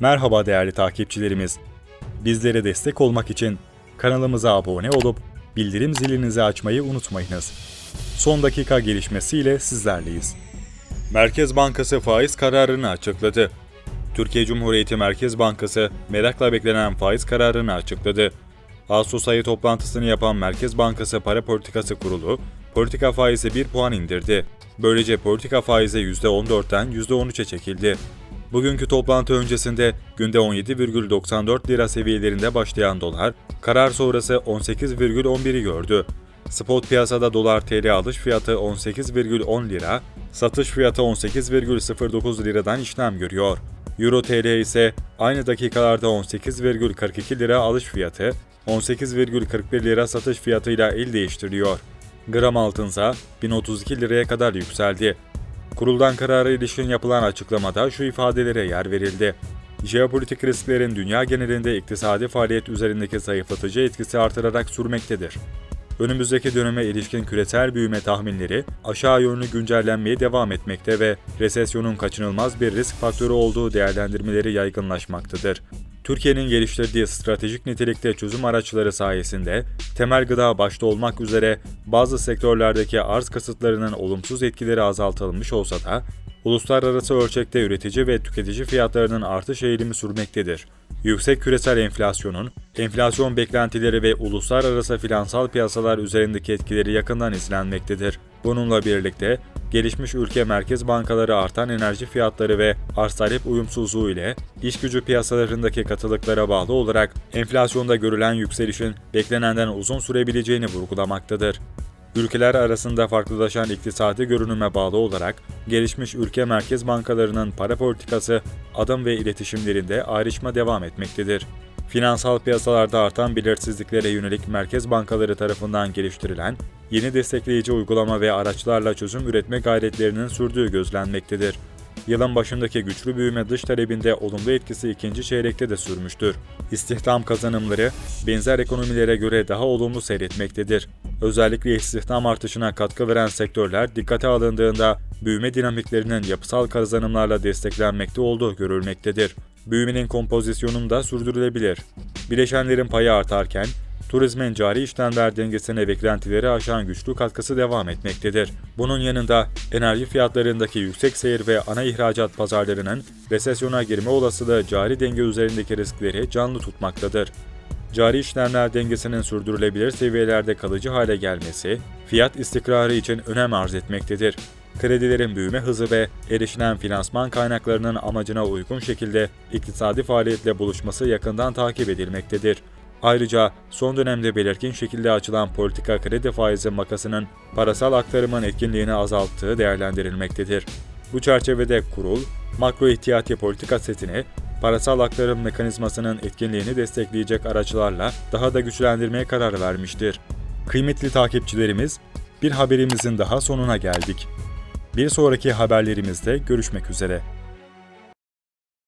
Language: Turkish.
Merhaba değerli takipçilerimiz. Bizlere destek olmak için kanalımıza abone olup bildirim zilinizi açmayı unutmayınız. Son dakika gelişmesiyle sizlerleyiz. Merkez Bankası faiz kararını açıkladı. Türkiye Cumhuriyeti Merkez Bankası merakla beklenen faiz kararını açıkladı. Ağustos ayı toplantısını yapan Merkez Bankası Para Politikası Kurulu, politika faizi 1 puan indirdi. Böylece politika faizi %14'ten %13'e çekildi. Bugünkü toplantı öncesinde günde 17,94 lira seviyelerinde başlayan dolar, karar sonrası 18,11'i gördü. Spot piyasada dolar TL alış fiyatı 18,10 lira, satış fiyatı 18,09 liradan işlem görüyor. Euro TL ise aynı dakikalarda 18,42 lira alış fiyatı, 18,41 lira satış fiyatıyla el değiştiriyor. Gram altınsa 1032 liraya kadar yükseldi. Kuruldan karara ilişkin yapılan açıklamada şu ifadelere yer verildi. Jeopolitik risklerin dünya genelinde iktisadi faaliyet üzerindeki zayıflatıcı etkisi artırarak sürmektedir. Önümüzdeki döneme ilişkin küresel büyüme tahminleri aşağı yönlü güncellenmeye devam etmekte ve resesyonun kaçınılmaz bir risk faktörü olduğu değerlendirmeleri yaygınlaşmaktadır. Türkiye'nin geliştirdiği stratejik nitelikte çözüm araçları sayesinde temel gıda başta olmak üzere bazı sektörlerdeki arz kısıtlarının olumsuz etkileri azaltılmış olsa da uluslararası ölçekte üretici ve tüketici fiyatlarının artış eğilimi sürmektedir. Yüksek küresel enflasyonun, enflasyon beklentileri ve uluslararası finansal piyasalar üzerindeki etkileri yakından izlenmektedir. Bununla birlikte gelişmiş ülke merkez bankaları artan enerji fiyatları ve arz talep uyumsuzluğu ile iş gücü piyasalarındaki katılıklara bağlı olarak enflasyonda görülen yükselişin beklenenden uzun sürebileceğini vurgulamaktadır. Ülkeler arasında farklılaşan iktisadi görünüme bağlı olarak gelişmiş ülke merkez bankalarının para politikası, adım ve iletişimlerinde ayrışma devam etmektedir. Finansal piyasalarda artan belirsizliklere yönelik merkez bankaları tarafından geliştirilen yeni destekleyici uygulama ve araçlarla çözüm üretme gayretlerinin sürdüğü gözlenmektedir. Yılın başındaki güçlü büyüme dış talebinde olumlu etkisi ikinci çeyrekte de sürmüştür. İstihdam kazanımları benzer ekonomilere göre daha olumlu seyretmektedir. Özellikle istihdam artışına katkı veren sektörler dikkate alındığında büyüme dinamiklerinin yapısal kazanımlarla desteklenmekte olduğu görülmektedir. Büyümenin kompozisyonunu da sürdürülebilir. Bileşenlerin payı artarken turizmin cari işlemler dengesine beklentileri aşan güçlü katkısı devam etmektedir. Bunun yanında enerji fiyatlarındaki yüksek seyir ve ana ihracat pazarlarının resesyona girme olasılığı cari denge üzerindeki riskleri canlı tutmaktadır. Cari işlemler dengesinin sürdürülebilir seviyelerde kalıcı hale gelmesi, fiyat istikrarı için önem arz etmektedir. Kredilerin büyüme hızı ve erişilen finansman kaynaklarının amacına uygun şekilde iktisadi faaliyetle buluşması yakından takip edilmektedir. Ayrıca son dönemde belirgin şekilde açılan politika kredi faizi makasının parasal aktarımın etkinliğini azalttığı değerlendirilmektedir. Bu çerçevede kurul, makro ihtiyati politika setini parasal aktarım mekanizmasının etkinliğini destekleyecek araçlarla daha da güçlendirmeye karar vermiştir. Kıymetli takipçilerimiz, bir haberimizin daha sonuna geldik. Bir sonraki haberlerimizde görüşmek üzere.